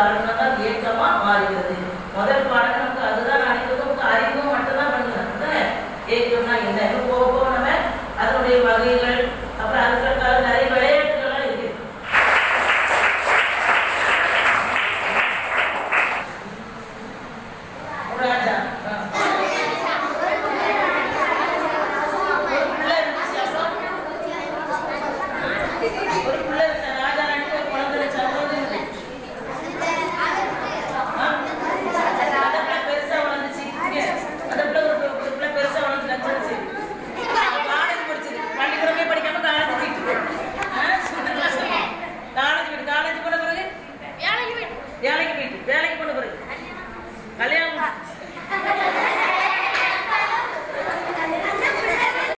காரணமாக இயக்கமாக மாறுகிறது. முதல் பாடம் நமக்கு அதுதான் அனைவருக்கும் அறிவும் மட்டும்தான் பண்ணுங்க ஏக்கம்னா என்ன? போக போக நம்ம அதனுடைய வகைகள்